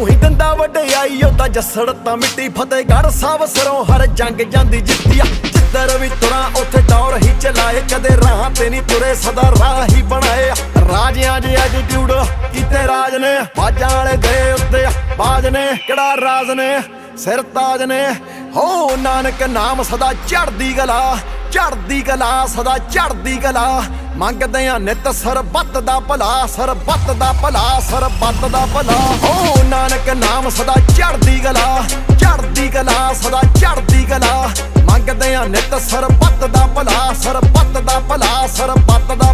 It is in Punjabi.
ਉਹੀ ਦੰਦਾ ਵਡਿਆਈ, ਉਹਦਾ ਜੱਸੜ ਤਾਂ ਮਿੱਟੀ ਫਤਿਹਗੜ੍ਹ ਸਾਹਿਬ ਸਰੋਂ। ਹਰ ਜੰਗ ਜਾਂਦੀ ਜਿੱਤੀਆ ਜਿੱਧਰ ਵੀ ਤੁਰਾਂ, ਉੱਥੇ ਦੌਰ ਹੀ ਚਲਾਏ। ਕਦੇ ਰਾਹ ਤੇ ਨਹੀਂ ਤੁਰੇ, ਸਦਾ ਰਾਹ ਹੀ ਬਣਾਏ। ਰਾਜਿਆਂ ਦੇ ਐਟੀਟਿਊਡ ਕੀਤੇ ਰਾਜ ਨੇ, ਬਾਜਾਂ ਵਾਲੇ ਗਏ ਉੱਤੇ ਬਾਜ ਨੇ, ਕਿਹੜਾ ਰਾਜ ਨੇ? ਸਿਰ ਤਾਜ ਨੇ। ਹੋ ਨਾਨਕ ਨਾਮ ਸਦਾ ਚੜਦੀ ਗਲਾ ਚੜਦੀ ਗਲਾ ਸਦਾ ਚੜਦੀ ਗਲਾ ਮੰਗਦੇ ਆ ਨਿਤ ਸਰਬੱਤ ਦਾ ਭਲਾ, ਸਰਬੱਤ ਦਾ ਭਲਾ, ਸਰਬੱਤ ਦਾ ਭਲਾ। ਹੋ ਨਾਨਕ ਨਾਮ ਸਦਾ ਚੜਦੀ ਗਲਾ ਚੜਦੀ ਗਲਾ ਸਦਾ ਚੜਦੀ ਗਲਾ ਮੰਗਦੇ ਆ ਨਿਤ ਸਰਬੱਤ ਦਾ ਭਲਾ, ਸਰਬੱਤ ਦਾ ਭਲਾ, ਸਰਬੱਤ ਦਾ